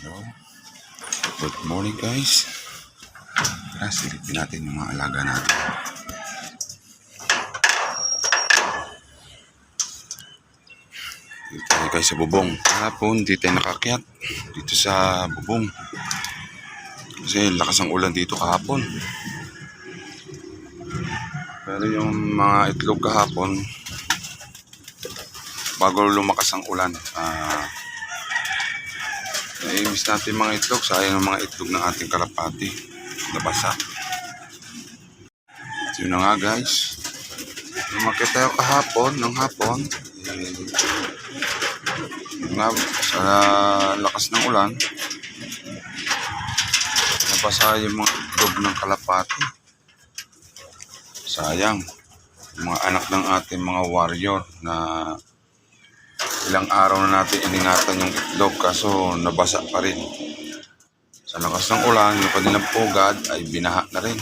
Hello. Good morning guys. Tara, silipin natin yung mga alaga natin. Dito tayo guys sa bubong. Kahapon, di tayo nakakyat. Dito sa bubong. Kasi lakas ang ulan dito kahapon. Pero yung mga itlog kahapon, bago lumakas ang ulan, ah, Naiimis natin mga itlog. Sayang ang mga itlog ng ating kalapati. Nabasa. Yun na nga guys. Umakit tayo kahapon, ng hapon. Eh, nga, sa lakas ng ulan. Nabasa yung mga itlog ng kalapati. Sayang. Mga anak ng ating mga warrior na ilang araw na natin iningatan yung itlog kaso nabasa pa rin. Sa lakas ng ulan, yung kanilang pugad ay binaha na rin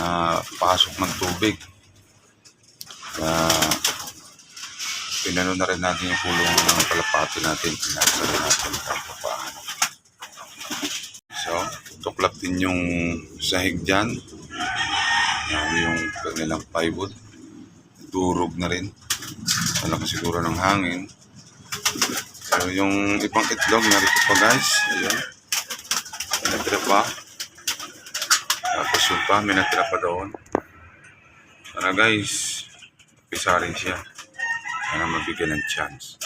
na pasok ng tubig. Kaya pinano na rin natin yung kulong ng kalapati natin. Pinasa rin natin papahan. So, tuklap din yung sahig dyan. Yan yung kanilang plywood. Durog na rin. Sa lakas siguro ng hangin. So, yung ibang itlog, narito pa guys. Ayan. May natira pa. Tapos yun pa, may natira pa doon. Sana guys, pisa rin siya. Sana mabigyan ng chance.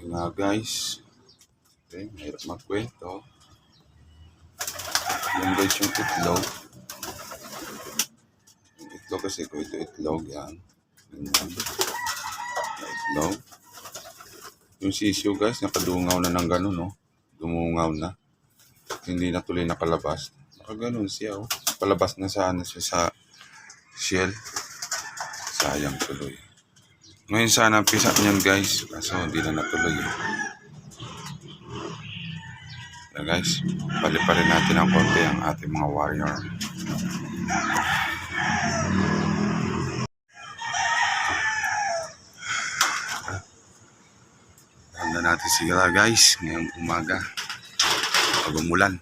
Yun guys. Mahirap magkwento. Yung guys yung itlog. Yung itlog kasi ko ito itlog yan. Ganyan. Itlog. Yung sisiyo guys, nakadungaw na ng gano'n, no? Dumungaw na. Hindi na tuloy nakalabas. Nakaganon siya, oh. Palabas na sana siya sa shell. Sayang tuloy. Ngayon sana pisa niyan guys. Kaso hindi na natuloy. Eh. So guys, paliparin natin ng konti ang ating mga warrior. Handa natin sila guys ngayong umaga. Pag umulan.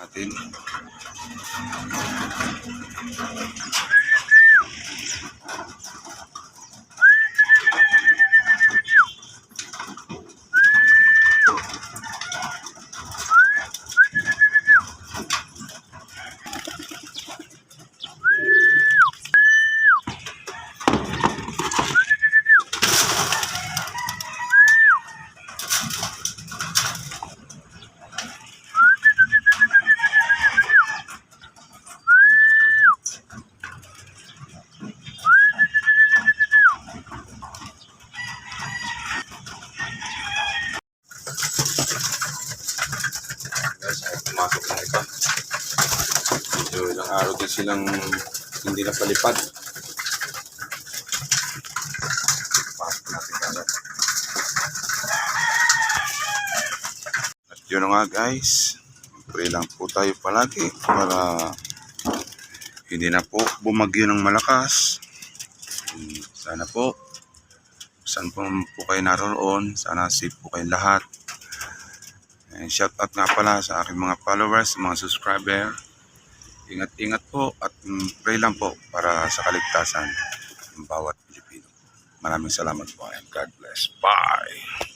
Natin. Pumasok ng iba. Medyo ilang araw din silang hindi napalipad. Pasok natin agad. At yun na nga guys. Pray lang po tayo palagi para hindi na po bumagyo ng malakas. Sana po saan po, po kayo naroon. Sana safe po kayong lahat. And shout out nga pala sa aking mga followers, mga subscriber. Ingat-ingat po at pray lang po para sa kaligtasan ng bawat Pilipino. Maraming salamat po and God bless. Bye!